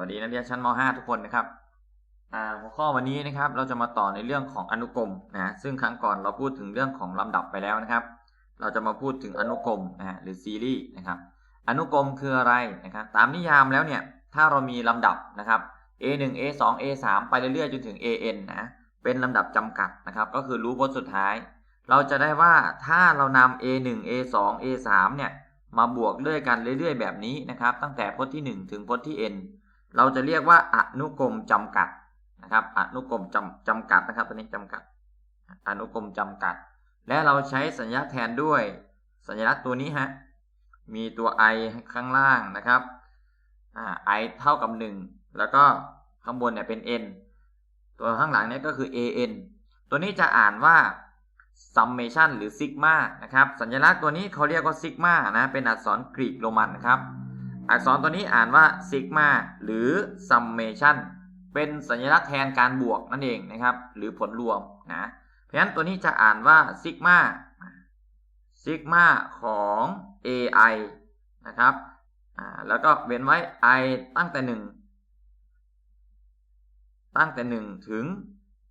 วัสดีนักเรียนชั้นม .5 ทุกคนนะครับหัวข้อวันนี้นะครับเราจะมาต่อในเรื่องของอนุกรมนะซึ่งครั้งก่อนเราพูดถึงเรื่องของลำดับไปแล้วนะครับ เราจะมาพูดถึงอนุกรมนะฮะหรือซีรีส์นะครับ อนุกรมคืออะไรนะครับตามนิยามแล้วเนี่ยถ้าเรามีลำดับนะครับ A1 A2 A3 ไปเรื่อยๆจนถึง AN นะเป็นลำดับจำกัดนะครับ ก็คือรู้พจน์สุดท้าย เราจะได้ว่าถ้าเรานำ A1 A2 A3 เนี่ยมาบวกเรื่อยกันเรื่อยๆแบบนี้นะครับ ตั้งแต่พจน์ที่ 1 ถึงพจน์ที่ n เราจะเรียกว่าอนุกรมจำกัดนะครับ อนุกรมจำจำกัดนะครับตัวนี้จำกัด อนุกรมจำกัด และเราใช้สัญลักษณ์แทนด้วย สัญลักษณ์ตัวนี้ฮะ มีตัว i ข้างล่างนะครับอ่ i เท่ากับ 1 แล้วก็ข้างบนเนี่ยเป็น n ตัวข้างหลังเนี่ยก็คือ an ตัวนี้จะอ่านว่า summation หรือ sigma นะครับ สัญลักษณ์ตัวนี้เขาเรียกว่า sigma นะ เป็นอักษรกรีกโรมันนะครับ อักษรตัวนี้อ่านว่า sigma หรือ summation เป็นสัญลักษณ์แทนการบวกนั่นเองนะครับ หรือผลรวมนะเพราะฉะนั้นตัวนี้จะอ่านว่า sigma sigma ของ ai นะครับแล้วก็เว้นไว้ i ตั้งแต่ 1 ตั้งแต่ 1 ถึง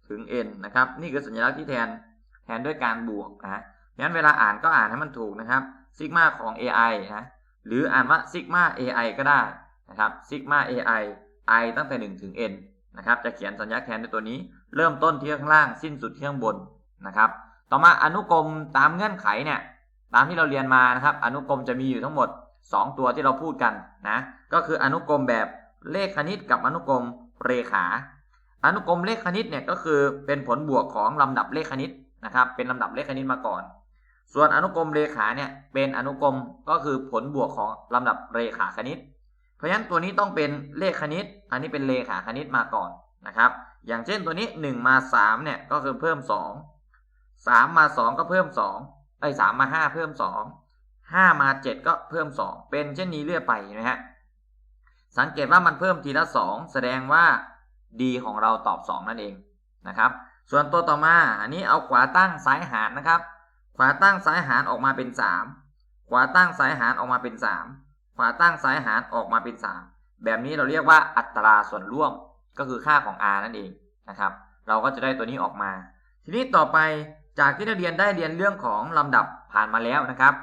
ถึง n นะครับ นี่คือสัญลักษณ์ที่แทนแทนด้วยการบวกนะเพราะฉะนั้นเวลาอ่านก็อ่านให้มันถูกนะครับ sigma ของ ai นะ หรืออ่านว่า sigma ai ก็ได้นะครับ sigma ai i ตั้งแต่ 1 ถึง n นะครับ จะเขียนสัญลักษณ์แทนด้วยตัวนี้ เริ่มต้นที่ข้างล่างสิ้นสุดที่ข้างบนนะครับ ต่อมาอนุกรมตามเงื่อนไขเนี่ยตามที่เราเรียนมานะครับ อนุกรมจะมีอยู่ทั้งหมด 2 ตัวที่เราพูดกันนะก็คืออนุกรมแบบเลขคณิตกับอนุกรมเรขา อนุกรมเลขคณิตเนี่ยก็คือเป็นผลบวกของลำดับเลขคณิตนะครับ เป็นลำดับเลขคณิตมาก่อน ส่วนอนุกรมเรขาเนี่ยเป็นอนุกรมก็คือผลบวกของลำดับเรขาคณิต เพราะฉะนั้นตัวนี้ต้องเป็นเลขคณิต อันนี้เป็นเรขาคณิตมาก่อนนะครับ อย่างเช่นตัวนี้ 1 มา3เนี่ยก็คือเพิ่ม 2 3 มา 2 ก็เพิ่ม2ไอ้สามมา 5 เพิ่ม 2 5 มา 7 ก็เพิ่ม 2 เป็นเช่นนี้เรื่อยไปนะฮะสังเกตว่ามันเพิ่มทีละ 2 แสดงว่า d ของเราตอบ 2 นั่นเองนะครับ ส่วนตัวต่อมาอันนี้เอาขวาตั้งซ้ายหารนะครับ ขวาตั้งซ้ายหารออกมาเป็น 3 ขวาตั้งซ้ายหารออกมาเป็น 3 ขวาตั้งซ้ายหารออกมาเป็น 3 แบบนี้เราเรียกว่าอัตราส่วนร่วมก็คือค่าของ r นั่นเองนะครับ เราก็จะได้ตัวนี้ออกมา ทีนี้ต่อไปจากที่นักเรียนได้เรียนเรื่องของลำดับผ่านมาแล้วนะครับ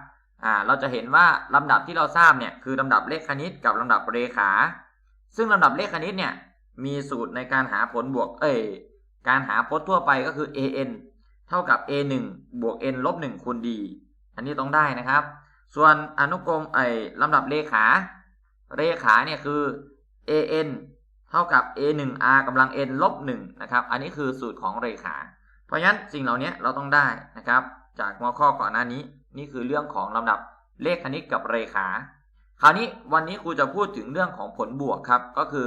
อ่าเราจะเห็นว่าลำดับที่เราทราบเนี่ยคือลำดับเลขคณิตกับลำดับเรขา ซึ่งลำดับเลขคณิตเนี่ยมีสูตรในการหาผลบวก เอ้ยการหาพจน์ทั่วไปก็คือ an เท่ากับ a 1บวก n ลบ1คูณ d อันนี้ต้องได้นะครับ ส่วนอนุกรมไอ้ลำดับเลขาเรขาเนี่ยคือ an เท่ากับ a 1 r กำลัง n ลบ1นะครับ อันนี้คือสูตรของเรขา เพราะฉะนั้นสิ่งเหล่านี้เราต้องได้นะครับ จากหัวข้อก่อนหน้านี้ นี่คือเรื่องของลำดับเลขคณิตกับเรขา คราวนี้วันนี้ครูจะพูดถึงเรื่องของผลบวกครับ ก็คือ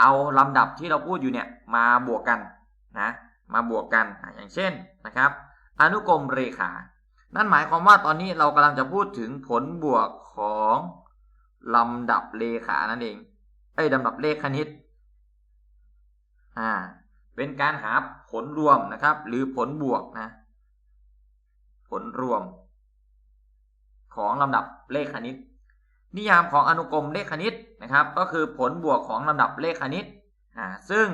เอาลำดับที่เราพูดอยู่เนี่ยมาบวกกันนะ มาบวกกันอย่างเช่นนะครับ อนุกรมเรขา นั่นหมายความว่าตอนนี้เรากำลังจะพูดถึงผลบวกของลำดับเรขานั่นเองไอ้ลำดับเลขคณิตอ่าเป็นการหาผลรวมนะครับ หรือผลบวกนะ ผลรวม ของลำดับเลขคณิต นิยามของอนุกรมเลขคณิตนะครับ ก็คือผลบวกของลำดับเลขคณิตอ่าซึ่ง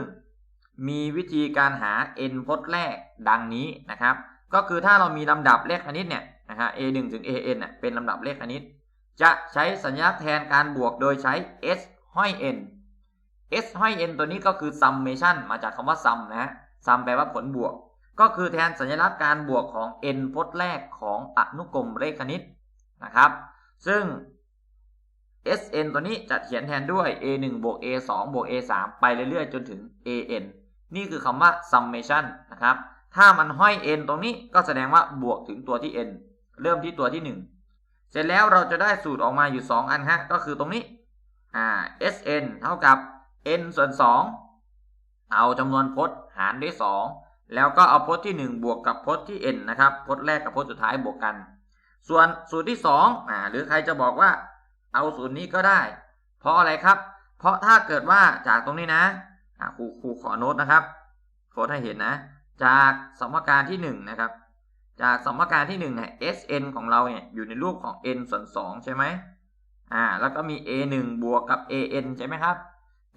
มีวิธีการหา n พจน์แรกดังนี้นะครับ ก็คือถ้าเรามีลำดับเลขคณิตเนี่ยนะฮะ a 1ถึง a n เน่ยเป็นลำดับเลขคณิต จะใช้สัญลักษณ์แทนการบวกโดยใช้ s ห้อย n s ห้อย n ตัวนี้ก็คือ summation มาจากคำว่า sum นะฮะ sum แปลว่าผลบวก ก็คือแทนสัญลักษณ์การบวกของ n พจน์แรกของอนุกรมเลขคณิตนะครับ ซึ่ง sn ตัวนี้จะเขียนแทนด้วย a 1บวก a 2บวก a 3ไปเรื่อยๆ จนถึง an นี่คือคำว่า summation นะครับ ถ้ามันห้อย n ตรงนี้ก็แสดงว่าบวกถึงตัวที่ n เริ่มที่ตัวที่ 1 เสร็จแล้วเราจะได้สูตรออกมาอยู่ 2 อันฮะ ก็คือตรงนี้อ่า sn เท่ากับ n ส่วน 2 เอาจำนวนพจน์หารด้วย 2 แล้วก็เอาพจน์ที่ 1 บวกกับพจน์ที่ n นะครับพจน์แรกกับพจน์สุดท้ายบวกกัน ส่วนสูตรที่2อ่าหรือใครจะบอกว่า เอาสูตรนี้ก็ได้ เพราะอะไรครับ เพราะถ้าเกิดว่าจากตรงนี้นะ ครูครูขอโน้ตนะครับโฟดให้เห็นนะ จากสมการที่1นะครับ จากสมการที่1เนี่ย sn ของเราเนี่ยอยู่ในรูปของ n ส่วน2ใช่ไหมอ่าแล้วก็มี a 1 บวกกับ an ใช่ไหมครับ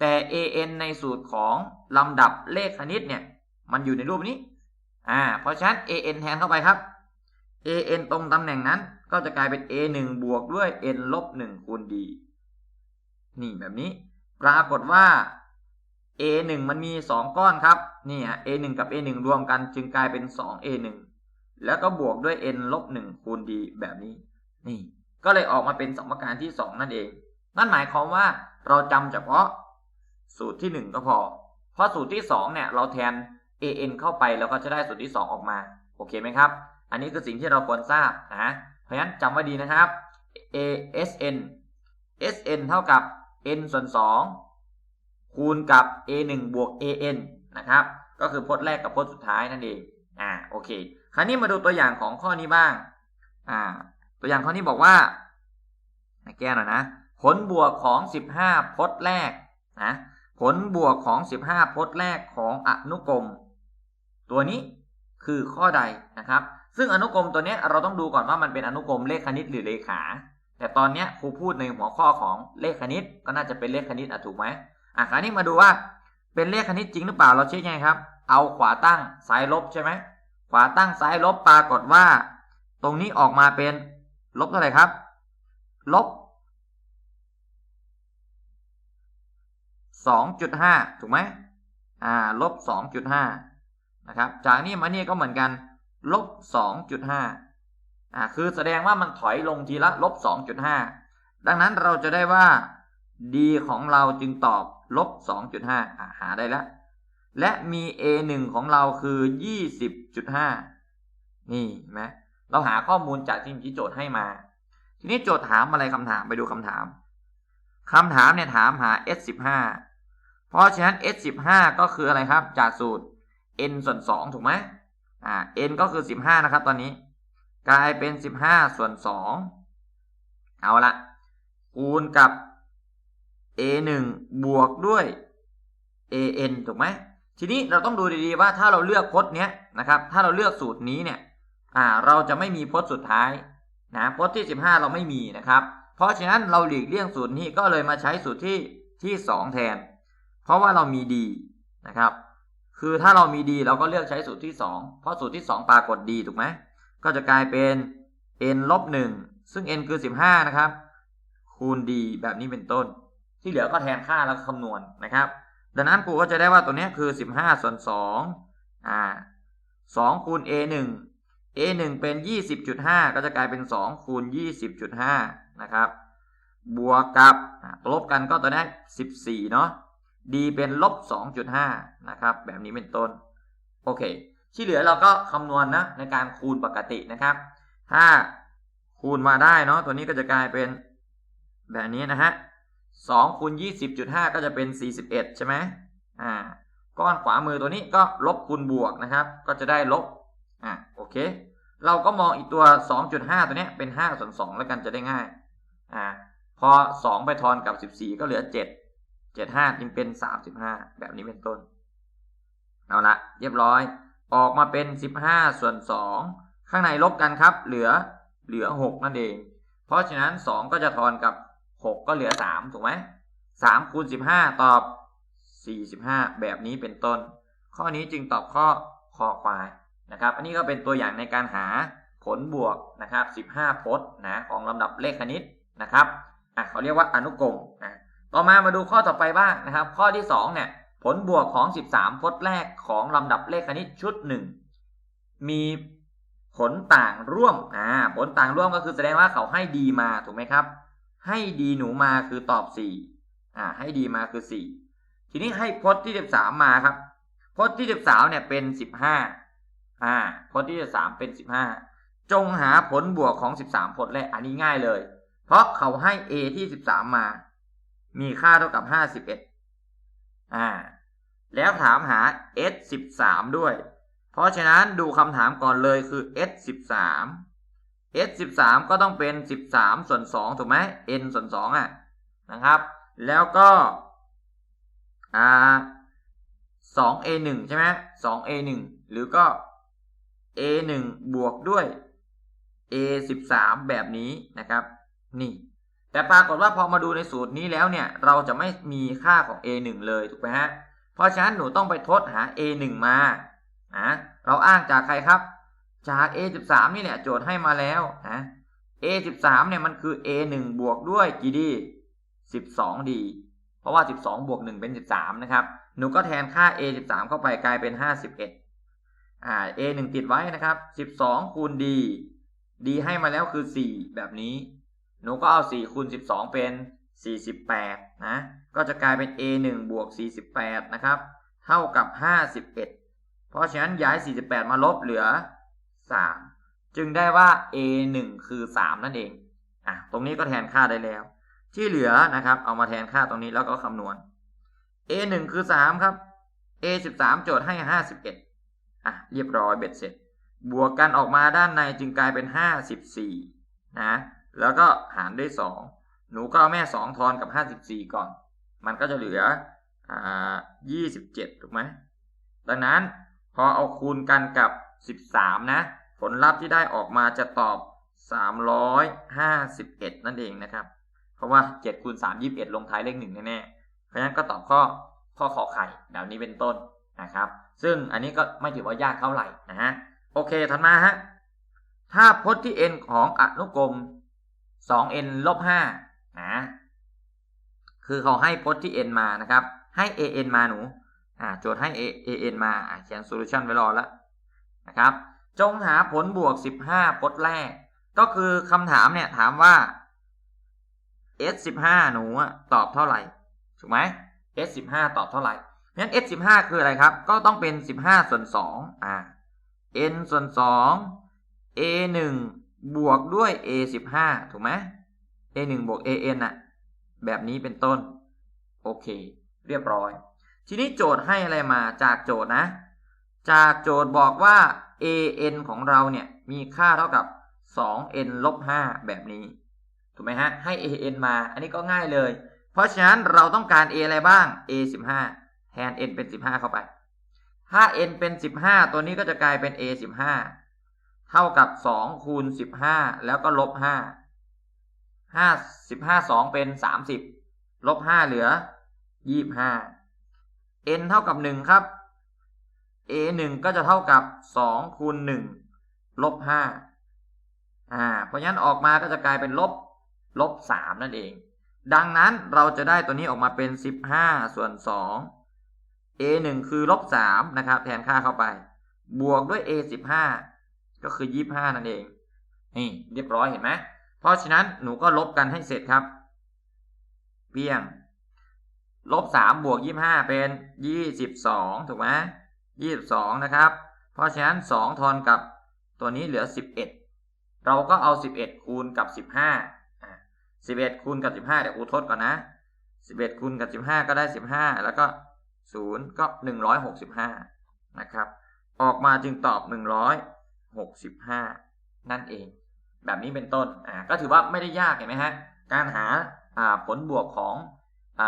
แต่ an ในสูตรของลำดับเลขคณิตเนี่ย มันอยู่ในรูปนี้อ่าเพราะฉะนั้น an แทนเข้าไปครับ an ตรงตำแหน่งนั้นก็จะกลายเป็น a 1 บวกด้วย n ลบ1คูณ d นี่แบบนี้ ปรากฏว่า a 1 มันมี 2 ก้อนครับนี่ฮะ a 1 กับ a 1 รวมกันจึงกลายเป็น 2 a 1 แล้วก็บวกด้วย n ลบ1คูณ d แบบนี้ นี่ ก็เลยออกมาเป็นสมการที่ 2 นั่นเอง นั่นหมายความว่าเราจำเฉพาะสูตรที่ 1 ก็พอ เพราะสูตรที่ 2 เนี่ย เราแทน an เข้าไปแล้วก็จะได้สูตรที่ 2 ออกมา โอเคไหมครับ อันนี้คือสิ่งที่เราควรทราบนะเพราะฉะนั้นจำไว้ดีนะครับ a s n s n เท่ากับ n ส่วน2 คูณกับ a 1บวก a n นะครับ ก็คือพจน์แรกกับพจน์สุดท้ายนั่นเอง อ่า โอเค คราวนี้มาดูตัวอย่างของข้อนี้บ้าง อ่า ตัวอย่างข้อนี้บอกว่า แก้หน่อยนะ ผลบวกของ 15 พจน์แรก นะ ผลบวกของ 15 พจน์แรกของอนุกรม ตัวนี้คือข้อใดนะครับ ซึ่งอนุกรมตัวนี้เราต้องดูก่อนว่ามันเป็นอนุกรมเลขคณิตหรือเลขา แต่ตอนนี้ครูพูดในหัวข้อของเลขคณิตก็น่าจะเป็นเลขคณิตอะถูกไหม อะคราวนี้มาดูว่าเป็นเลขคณิตจริงหรือเปล่าเราเช็คยังไงครับ เอาขวาตั้งซ้ายลบใช่ไหมขวาตั้งซ้ายลบปรากฏว่า ตรงนี้ออกมาเป็นลบเท่าไหร่ครับ ลบสองจุดห้าถูกไหมอ่าลบสองจุดห้านะครับ จากนี้มาเนี่ก็เหมือนกัน ลบสองจุดห้าอ่าคือแสดงว่ามันถอยลงทีละลบสองจุดห้าดังนั้นเราจะได้ว่า d ของเราจึงตอบลบสองจุดห้าหาได้แล้ว และมี a หนึ่งของเราคือยี่สิบจุดห้านี่นไหมเราหาข้อมูลจากที่ที่โจทย์ให้มา ทีนี้โจทย์ถามอะไรคำถามไปดูคำถามคำถามเนี่ยถามหา s สิบห้าเพราะฉะนั้น s สิบห้าก็คืออะไรครับ จากสูตร n ส่วนสองถูกไหมอ่า n ก็คือสิบห้านะครับ ตอนนี้ กลายเป็นสิบห้าส่วนสองเอาละคูณกับ a หนึ่งบวกด้วย a n ถูกไหมทีนี้เราต้องดูดีๆว่าถ้าเราเลือกพจน์เนี้ยนะครับ ถ้าเราเลือกสูตรนี้เนี่ยอ่าเราจะไม่มีพจน์สุดท้ายนะพจน์ที่ 15 เราไม่มีนะครับ เพราะฉะนั้นเราหลีกเลี่ยงสูตรนี้ก็เลยมาใช้สูตรที่ที่ 2 แทน เพราะว่าเรามีดีนะครับ คือถ้าเรามีดีเราก็เลือกใช้สูตรที่ 2 เพราะสูตรที่ 2 ปรากฏดีถูกไหมก็จะกลายเป็น n ลบ1ซึ่ง n คือ 15 นะครับ คูณ d แบบนี้เป็นต้น ที่เหลือก็แทนค่าแล้วคำนวณนะครับ ดังนั้นครูก็จะได้ว่าตัวนี้คือ 15 ส่วน2อ่า2คูณ a 1 a 1 เป็น 20.5 ก็จะกลายเป็น 2 คูณ 20.5 นะครับ บวกกับลบกันก็จะได้ 14 เนาะ d เป็นลบ 2.5 นะครับ แบบนี้เป็นต้น โอเค ที่เหลือเราก็คำนวณนะในการคูณปกตินะครับ ถ้าคูณมาได้เนาะ ตัวนี้ก็จะกลายเป็นแบบนี้นะฮะ 2คูณ20.5 ก็จะเป็น 41 ใช่ไหมอ่า ก้อนขวามือตัวนี้ก็ลบคูณบวกนะครับ ก็จะได้ลบ อะโอเค เราก็มองอีกตัว 2.5 ตัวเนี้ยเป็น5ส่วน2แล้วกันจะได้ง่าย อ่า พอ 2 ไปทอนกับ 14 ก็เหลือ 7 75 จึงเป็น 35 แบบนี้เป็นต้น เอาละเรียบร้อย ออกมาเป็น 15 ส่วน 2 ข้างในลบกันครับ เหลือ เหลือ 6 นั่นเอง เพราะฉะนั้น 2 ก็จะทอนกับ 6ก็เหลือ3ถูกไหม3คูณ15ตอบ45แบบนี้เป็นต้น ข้อนี้จึงตอบข้อคอควายนะครับ อันนี้ก็เป็นตัวอย่างในการหาผลบวกนะครับ15พจน์นะของลำดับเลขคณิตนะครับอะเขาเรียกว่าอนุกรมนะต่อมามาดูข้อต่อไปบ้างนะครับ ข้อที่2เนี่ยผลบวกของ 13 พจน์แรกของลำดับเลขคณิตชุด 1 มีผลต่างร่วมอ่าผลต่างร่วมก็คือแสดงว่าเขาให้ดีมาถูกไหมครับ ให้ดีหนูมาคือตอบ4อ่าให้ดีมาคือ4ทีนี้ให้พจน์ที่13มาครับพจน์ที่13เนี่ยเป็น15อ่าพจน์ที่13เป็น15จงหาผลบวกของ13พจน์แรกอันนี้ง่ายเลย เพราะเขาให้ a ที่13มา มีค่าเท่ากับ51อ่า แล้วถามหา s 13ด้วย เพราะฉะนั้นดูคำถามก่อนเลยคือ s 13 s 13ก็ต้องเป็น 13 ส่วน 2 ถูกไหม n ส่วน2อะนะครับ แล้วก็อ่า 2 a 1ใช่ไหม 2 a 1หรือก็ a 1บวกด้วย a 13แบบนี้นะครับ นี่ แต่ปรากฏว่าพอมาดูในสูตรนี้แล้วเนี่ย เราจะไม่มีค่าของ a 1เลยถูกไหมฮะ เพราะฉะนั้นหนูต้องไปทดหา a 1มานะเราอ้างจากใครครับ จาก a 13นี่แหละโจทย์ให้มาแล้วนะ a 13เนี่ยมันคือ a 1บวกด้วยกี่ดี12ดีเพราะว่า 12 บวก 1 เป็น 13 นะครับ หนูก็แทนค่า a 13เข้าไปกลายเป็น 51อ่า a 1ติดไว้นะครับ 12 คูณ d d ให้มาแล้วคือ 4 แบบนี้ หนูก็เอา 4 คูณ 12 เป็น 48 นะ ก็จะกลายเป็น a 1บวก 48 นะครับ เท่ากับ 51 เพราะฉะนั้นย้าย 48 มาลบเหลือ 3 จึงได้ว่า a 1คือ 3 นั่นเองอะตรงนี้ก็แทนค่าได้แล้ว ที่เหลือนะครับ เอามาแทนค่าตรงนี้แล้วก็คำนวณ a 1คือ 3 ครับ a 13โจทย์ให้ 51อะเรียบร้อยเบ็ดเสร็จ บวกกันออกมาด้านในจึงกลายเป็น 54นะแล้วก็หารด้วย 2 หนูก็เอาแม่ 2 ทอนกับ 54 ก่อน มันก็จะเหลืออ่า27 ถูกไหมดังนั้นพอเอาคูณกันกับ 13 นะ ผลลัพธ์ที่ได้ออกมาจะตอบ 351 นั่นเองนะครับ เพราะว่า7คูณ3 21 ลงท้ายเลข1แน่ๆ เพราะฉะนั้นก็ตอบข้อข้อขอไข่แบบนี้เป็นต้นนะครับ ซึ่งอันนี้ก็ไม่ถือว่ายากเท่าไหร่นะฮะ โอเคถัดมาฮะ ถ้าพจน์ที่ n ของอนุกรม 2n ลบ5นะ คือเขาให้พจน์ที่ n มานะครับ ให้ an มาหนู อ่า โจทย์ให้ an มาอ่าเขียนโซลูชันไว้รอแล้ว นะครับ จงหาผลบวก 15พจน์แรก ก็คือคำถามเนี่ยถามว่า s 15หนูตอบเท่าไหร่ ถูกไหม s 15ตอบเท่าไหร่งั้น s 15คืออะไรครับ ก็ต้องเป็น 15 ส่วน2อ่า n ส่วน2 a 1บวกด้วย a 15ถูกไหม a 1บวก a n อะแบบนี้เป็นต้น โอเค เรียบร้อย ทีนี้โจทย์ให้อะไรมาจากโจทย์นะ จากโจทย์บอกว่า a n ของเราเนี่ยมีค่าเท่ากับ 2 n ลบ 5 แบบนี้ ถูกไหมฮะ ให้ a n มา อันนี้ก็ง่ายเลย เพราะฉะนั้นเราต้องการ a อะไรบ้าง a 15 แทน n เป็น 15 เข้าไป ถ้า n เป็น 15 ตัวนี้ก็จะกลายเป็น a 15 เท่ากับ 2 คูณ 15 แล้วก็ลบ 5 5 15 2 เป็น 30 ลบ 5 เหลือ 25 n เท่ากับ 1 ครับ a 1ก็จะเท่ากับ2คูณ1ลบ5อ่าเพราะฉะนั้นออกมาก็จะกลายเป็นลบลบ3นั่นเอง ดังนั้นเราจะได้ตัวนี้ออกมาเป็น 15 ส่วน 2 a 1คือลบ3นะครับ แทนค่าเข้าไป บวกด้วย a 15ก็คือ 25 นั่นเอง นี่เรียบร้อยเห็นไหมเพราะฉะนั้นหนูก็ลบกันให้เสร็จครับเพียงลบ3บวก25 เป็น 22 ถูกไหม 22 นะครับ เพราะฉะนั้น 2 ทอนกับตัวนี้เหลือ 11 เราก็เอา 11 คูณกับ 15อ่า11 คูณกับ 15 เดี๋ยวอูทดก่อนนะ 11 คูณกับ 15 ก็ได้ 15 แล้วก็ 0 ก็ 165 นะครับ ออกมาจึงตอบ 165 นั่นเอง แบบนี้เป็นต้น อ่า ก็ถือว่าไม่ได้ยากเห็นไหมฮะ การหาผลบวกของอ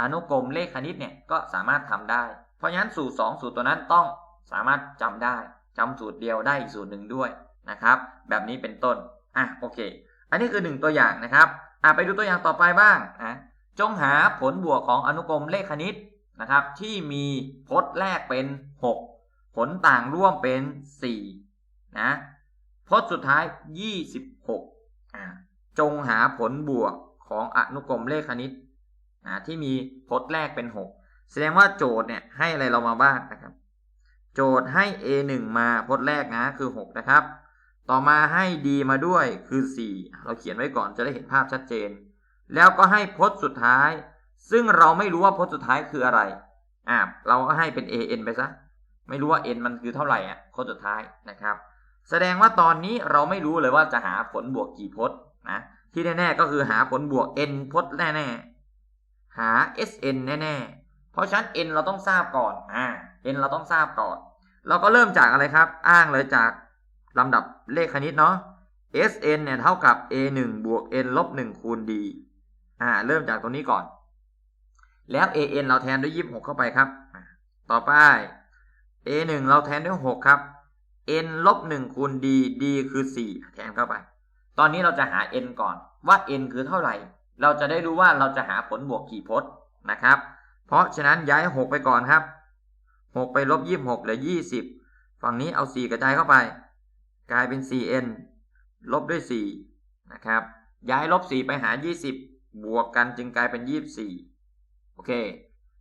อนุกรมเลขคณิตเนี่ย ก็สามารถทำได้ เพราะฉะนั้นสูตร 2 สูตรตัวนั้นต้องสามารถจำได้จำสูตรเดียวได้อีกสูตรหนึ่งด้วยนะครับ แบบนี้เป็นต้นอะโอเค อันนี้คือหนึ่งตัวอย่างนะครับอะไปดูตัวอย่างต่อไปบ้างนะจงหาผลบวกของอนุกรมเลขคณิตนะครับ ที่มีพจน์แรกเป็น 6 ผลต่างร่วมเป็น4นะพจน์สุดท้าย 26อ่าจงหาผลบวกของอนุกรมเลขคณิตอ่าที่มีพจน์แรกเป็น 6 แสดงว่าโจทย์เนี่ยให้อะไรเรามาบ้างนะครับ โจทย์ให้ a 1มาพจน์แรกนะคือ 6 นะครับ ต่อมาให้ d มาด้วยคือ 4 เราเขียนไว้ก่อนจะได้เห็นภาพชัดเจน แล้วก็ให้พจน์สุดท้าย ซึ่งเราไม่รู้ว่าพจน์สุดท้ายคืออะไรอ่าเราก็ให้เป็น a n ไปซะไม่รู้ว่า n มันคือเท่าไหร่อะพจน์สุดท้ายนะครับ แสดงว่าตอนนี้เราไม่รู้เลยว่าจะหาผลบวกกี่พจน์นะที่แน่ๆก็คือหาผลบวก n พจน์แน่ๆหา sn แน่ๆ เพราะฉะนั้น n เราต้องทราบก่อนอ่า n เราต้องทราบก่อน เราก็เริ่มจากอะไรครับ อ้างเลยจากลำดับเลขคณิตเนาะ sn เนี่ยเท่ากับ a 1บวก n ลบ1คูณ d อ่า เริ่มจากตรงนี้ก่อน แล้ว an เราแทนด้วย 26 เข้าไปครับ ต่อไป a 1เราแทนด้วย 6 ครับ n ลบ1คูณ d d คือ 4 แทนเข้าไป ตอนนี้เราจะหา n ก่อน ว่า n คือเท่าไหร่ เราจะได้รู้ว่าเราจะหาผลบวกกี่พจน์นะครับ เพราะฉะนั้นย้าย 6 ไปก่อนครับ 6 ไปลบ 26เหลือ 20 ฝั่งนี้เอา 4 กระจายเข้าไป กลายเป็น 4n ลบด้วย 4 นะครับ ย้ายลบ 4 ไปหา 20 บวกกันจึงกลายเป็น 24 โอเค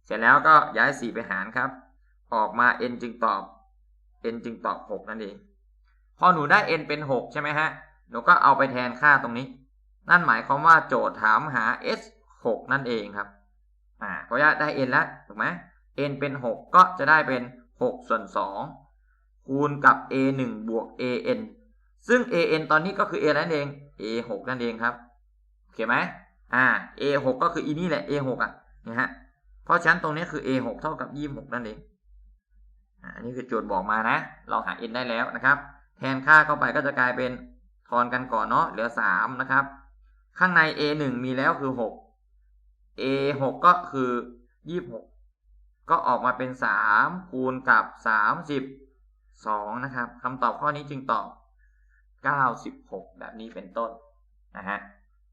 เสร็จแล้วก็ย้าย 4 ไปหารครับ ออกมา n จึงตอบ n จึงตอบ 6 นั่นเอง พอหนูได้ n เป็น 6 ใช่ไหมฮะ หนูก็เอาไปแทนค่าตรงนี้ นั่นหมายความว่าโจทย์ถามหา s 6 นั่นเองครับ อ่าเพราะว่าได้ n แล้วถูกไหม n เป็น 6 ก็จะได้เป็น 6 ส่วน 2 คูณกับ a 1บวก an ซึ่ง an ตอนนี้ก็คือ a นั่นเอง a 6นั่นเองครับโอเคไหมอ่า a 6ก็คืออีนี่แหละ a 6อะนี่ฮะเพราะฉะนั้นตรงนี้คือ a 6เท่ากับ26นั่นเองอ่าอันนี้คือโจทย์บอกมานะ เราหา n ได้แล้วนะครับ แทนค่าเข้าไปก็จะกลายเป็นทอนกันก่อนเนาะเหลือ 3 นะครับ ข้างใน a 1มีแล้วคือ 6 a 6ก็คือ26ก็ออกมาเป็น3คูณกับ32นะครับคำตอบข้อนี้จึงตอบ96แบบนี้เป็นต้นนะฮะ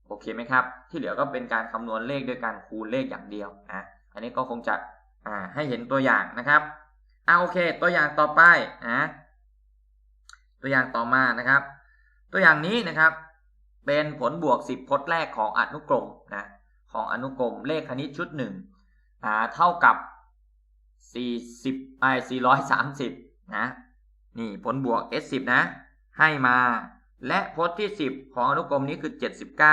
โอเคไหมครับ ที่เหลือก็เป็นการคำนวณเลขด้วยการคูณเลขอย่างเดียวนะอันนี้ก็คงจะอ่าให้เห็นตัวอย่างนะครับอ่าโอเค ตัวอย่างต่อไปนะตัวอย่างต่อมานะครับ ตัวอย่างนี้นะครับ เป็นผลบวก 10พจน์แรกของอนุกรมนะ ของอนุกรมเลขคณิตชุดหนึ่งอ่าเท่ากับ 40ไอ้430 นะ นี่ผลบวก s10 นะ ให้มา และพจน์ที่ 10 ของอนุกรมนี้คือ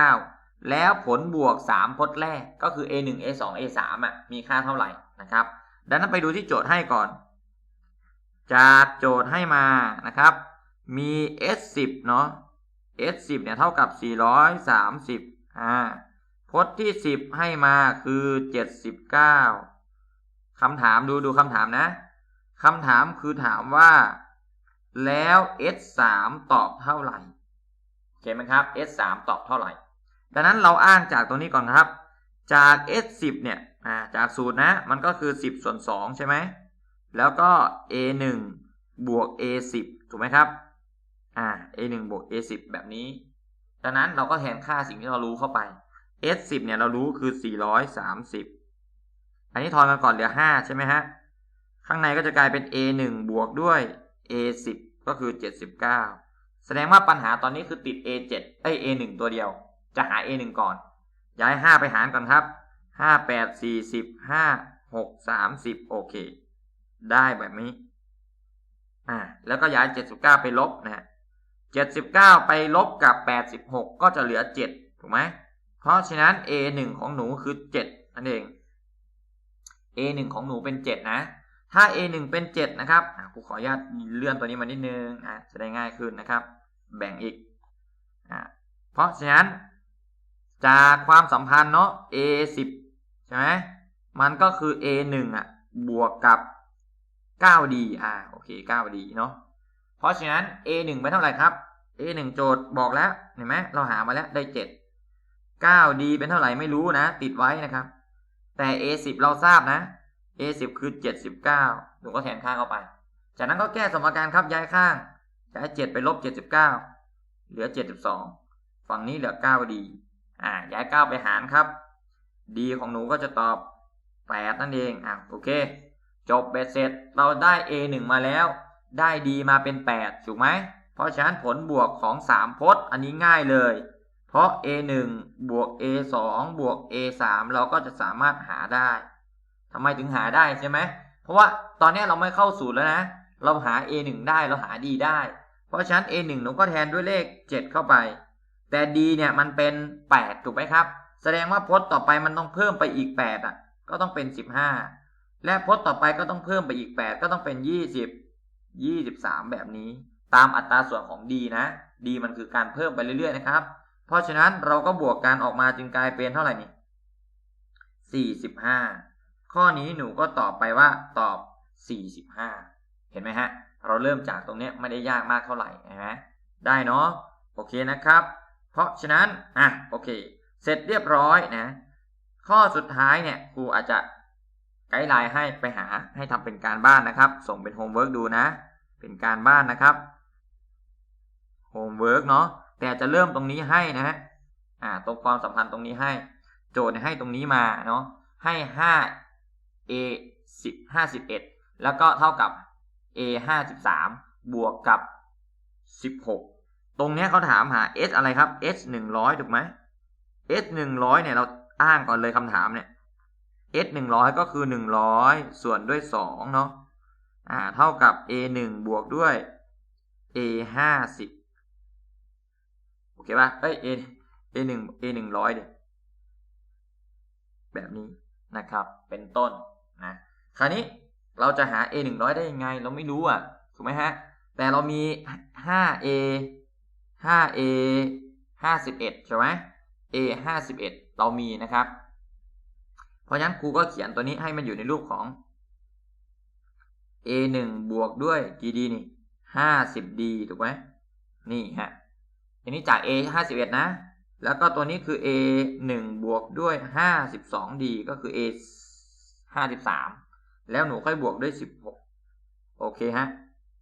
79 แล้วผลบวก 3 พจน์แรกก็คือ a1 a2 a3 อะ มีค่าเท่าไหร่นะครับ ดังนั้นไปดูที่โจทย์ให้ก่อน จากโจทย์ให้มานะครับ มี s10 เนาะ s10 เนี่ยเท่ากับ 430อ่า พจน์ที่10ให้มาคือ79คำถามดูดูคำถามนะคำถามคือถามว่า แล้ว s3 ตอบเท่าไหร่โอเคไหมครับ s3 ตอบเท่าไหร่ ดังนั้นเราอ้างจากตรงนี้ก่อนครับ จาก s10 เนี่ยจากสูตรนะ มันก็คือ 10 ส่วน 2 ใช่ไหม แล้วก็ a1 บวก a10 ถูกไหมครับอ่า a1 บวก a10 แบบนี้ ดังนั้นเราก็แทนค่าสิ่งที่เรารู้เข้าไป s10 เนี่ยเรารู้คือ 430 อันนี้ทอนกันก่อนเหลือ 5 ใช่ไหมฮะ ข้างในก็จะกลายเป็น a1 บวกด้วย a10 ก็คือ 79 แสดงว่าปัญหาตอนนี้คือติด a7 เอ้ย a1 ตัวเดียว จะหา a1 ก่อน ย้าย 5 ไปหารก่อนครับ 5 8 40 5 6 30 โอเค ได้แบบนี้ อ่า แล้วก็ย้าย 79 ไปลบนะฮะ79 ไปลบกับ 86 ก็จะเหลือ 7 ถูกไหม เพราะฉะนั้น a1 ของหนูคือ 7 นั่นเอง a1 ของหนูเป็น 7 นะ ถ้า a1 เป็น 7 นะครับอะครูขออนุญาตเลื่อนตัวนี้มานิดนึงะจะได้ง่ายขึ้นนะครับ แบ่งอีกอเพราะฉะนั้น จากความสัมพันธ์เนาะ a10 ใช่ไหมมันก็คือ a1 อะ บวกกับ 9d อ่าโอเค 9d เนาะเพราะฉะนั้น a1 เป็นเท่าไหร่ครับ a1 โจทย์บอกแล้วเห็นไหมเราหามาแล้วได้ 7 9d เป็นเท่าไหร่ไม่รู้นะ ติดไว้นะครับ แต่ a10 เราทราบนะ a10 คือ 79หนูก็แทนค่าเข้าไป จากนั้นก็แก้สมการครับย้ายข้างย้าย7ไปลบ 79 เหลือ 72 ฝั่งนี้เหลือ 9d อ่าย้าย 9 ไปหารครับ d ของหนูก็จะตอบ 8 นั่นเองอะโอเค จบเบ็ดเสร็จเราได้ a1 มาแล้ว ได้ d มาเป็น 8 ถูกไหมเพราะฉะนั้นผลบวกของ 3 พจน์อันนี้ง่ายเลย เพราะ a1 บวก a2 บวก a3 เราก็จะสามารถหาได้ทำไมถึงหาได้ใช่ไหม เพราะว่าตอนนี้เราไม่เข้าสูตรแล้วนะ เราหา a1 ได้เราหา d ได้ เพราะฉะนั้น a1 หนูก็แทนด้วยเลข 7 เข้าไป แต่ d เนี่ยมันเป็น 8 ถูกไหมครับ แสดงว่าพจน์ต่อไปมันต้องเพิ่มไปอีก 8 อะ ก็ต้องเป็น 15 และพจน์ต่อไปก็ต้องเพิ่มไปอีก 8 ก็ต้องเป็น 20 23 แบบนี้ ตามอัตราส่วนของ d นะ d มันคือการเพิ่มไปเรื่อยๆนะครับ เพราะฉะนั้นเราก็บวกกันออกมาจึงกลายเป็นเท่าไหร่นี่ 45 ข้อนี้หนูก็ตอบไปว่าตอบ 45 เห็นไหมฮะ เราเริ่มจากตรงนี้ไม่ได้ยากมากเท่าไหร่นะได้เนาะโอเคนะครับ เพราะฉะนั้นอะโอเค เสร็จเรียบร้อยนะ ข้อสุดท้ายเนี่ยครูอาจจะไกด์ไลน์ให้ไปหาให้ทำเป็นการบ้านนะครับ ส่งเป็นโฮมเวิร์กดูนะ เป็นการบ้านนะครับโฮมเวิร์กเนาะ แต่จะเริ่มตรงนี้ให้นะฮะอ่าตรงความสัมพันธ์ตรงนี้ให้ โจทย์ให้ตรงนี้มาเนาะให้ห้า a สิบห้าสิบเอ็ดแล้วก็เท่ากับ a ห้าสิบวกกับสิบหกตรงนี้เขาถามหา s อะไรครับ s หนึ่งร้อยถูกไหม s หนึ่งร้อยเนี่ยเราอ้างก่อนเลยคำถามเนี่ย s หนึ่งร้อยก็คือหนึ่งร้อยส่วนด้วยสองเนาะอ่าเท่ากับ a หนึ่งบวกด้วย a ห้าสิบโอ เคป่ะเอ้ย a a หนึ่ง a หนึ่งร้อยเนี่ยแบบนี้นะครับ เป็นต้นนะคราวนี้เราจะหา a หนึ่งร้อยได้ยังไง เราไม่รู้อะถูกไหมฮะ แต่เรามี 5a 5a 51 ใช่ไหม a 51 เรามีนะครับ เพราะฉะนั้นครูก็เขียนตัวนี้ให้มันอยู่ในรูปของ a 1บวกด้วยกี่ดีนี่ 50d ถูกไหมนี่ฮะ อันนี้จาก a 51 นะ แล้วก็ตัวนี้คือ a 1บวกด้วย 52d ก็คือ a 53 แล้วหนูค่อยบวกด้วย 16 โอเคฮะ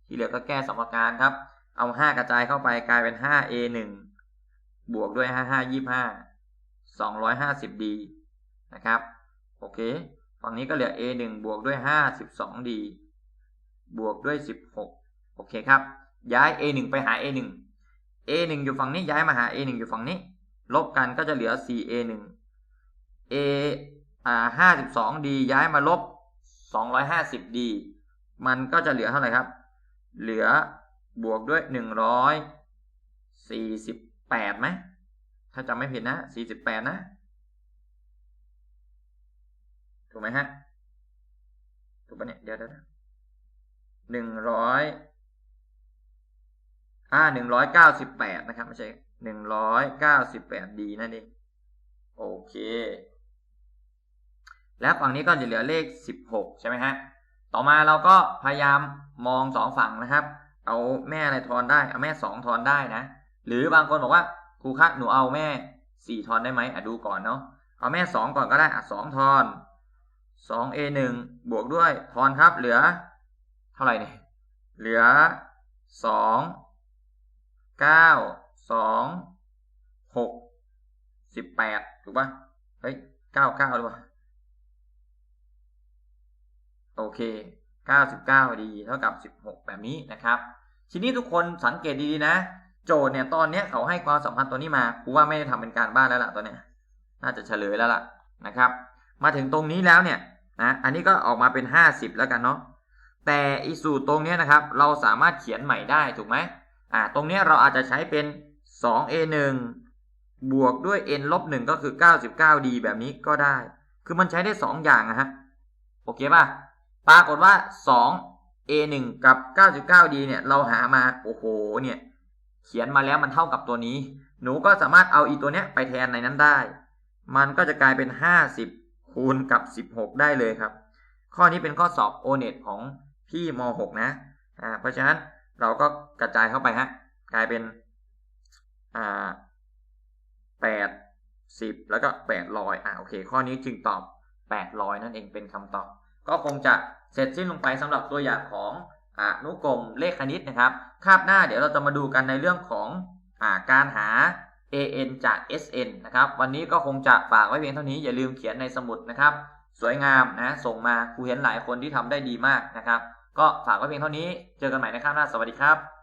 ที่เหลือก็แก้สมการครับ เอา 5 กระจายเข้าไปกลายเป็น 5a 1บวกด้วย 55 25 250d นะครับ โอเค ฝั่งนี้ก็เหลือ a 1บวกด้วย 52d บวกด้วย 16 โอเคครับ ย้าย a 1ไปหา a 1 a 1อยู่ฝั่งนี้ย้ายมาหา a 1อยู่ฝั่งนี้ ลบกันก็จะเหลือ 4a 1 a อ่า 52d ย้ายมาลบ 250d มันก็จะเหลือเท่าไหร่ครับ เหลือบวกด้วย 148ไหมถ้าจำไม่ผิดนะ 48 นะ ถูกไหมฮะ ถูกปะเนี่ย เดี๋ยวเดี๋ยวหนึ่งร้อย อ่าหนึ่งร้อยเก้าสิบแปดนะครับไม่ใช่หนึ่งร้อยเก้าสิบแปดดีนั่นเองโอเค แล้วฝั่งนี้ก็จะเหลือเลขสิบหกใช่ไหมฮะต่อมาเราก็พยายามมองสองฝั่งนะครับ เอาแม่อะไรทอนได้เอาแม่สองทอนได้นะ หรือบางคนบอกว่าครูคะหนูเอาแม่สี่ทอนได้ไหมอะดูก่อนเนาะเอาแม่สองก่อนก็ได้อะสองทอนสอง a หนึ่งบวกด้วยทอนครับเหลือ เท่าไหร่เนี่ยเหลือสอง เก้าสองหกสิบแปดถูกปะเฮ้ยเก้าเก้าหรือเปล่าโอเคเก้าสิบเก้าดีเท่ากับสิบหกแบบนี้นะครับ ทีนี้ทุกคนสังเกตดีๆนะ โจทย์เนี่ยตอนเนี้ยเขาให้ความสัมพันธ์ตัวนี้มาครูว่าไม่ได้ทำเป็นการบ้านแล้วล่ะตัวเนี้ย น่าจะเฉลยแล้วล่ะนะครับ มาถึงตรงนี้แล้วเนี่ยนะอันนี้ก็ออกมาเป็นห้าสิบแล้วกันเนาะแต่อีสูตรตรงเนี้ยนะครับ เราสามารถเขียนใหม่ได้ถูกไหม อ่าตรงนี้เราอาจจะใช้เป็น 2a1 บวกด้วย n ลบ1ก็คือ 99d แบบนี้ก็ได้ คือมันใช้ได้ 2 อย่างนะฮะ โอเคป่ะ ปรากฏว่า 2a1 กับ 99d เนี่ย เราหามา โอ้โห เนี่ย เขียนมาแล้วมันเท่ากับตัวนี้ หนูก็สามารถเอาอีตัวเนี้ยไปแทนในนั้นได้ มันก็จะกลายเป็น 50 คูณกับ 16 ได้เลยครับ ข้อนี้เป็นข้อสอบ o n e t ของพี่ม .6 นะ อ่า เพราะฉะนั้น เราก็กระจายเข้าไปฮะกลายเป็นอ่าแปดสิบแล้วก็แปดร้อยอ่าโอเค ข้อนี้จึงตอบแปดร้อยนั่นเองเป็นคำตอบ ก็คงจะเสร็จสิ้นลงไปสำหรับตัวอย่างของอนุกรมเลขคณิตนะครับ คาบหน้าเดี๋ยวเราจะมาดูกันในเรื่องของอการหา an จาก sn นะครับ วันนี้ก็คงจะฝากไว้เพียงเท่านี้อย่าลืมเขียนในสมุดนะครับ สวยงามนะ ส่งมาครูเห็นหลายคนที่ทำได้ดีมากนะครับ ก็ฝากไว้เพียงเท่านี้ เจอกันใหม่ในครับหน้า สวัสดีครับ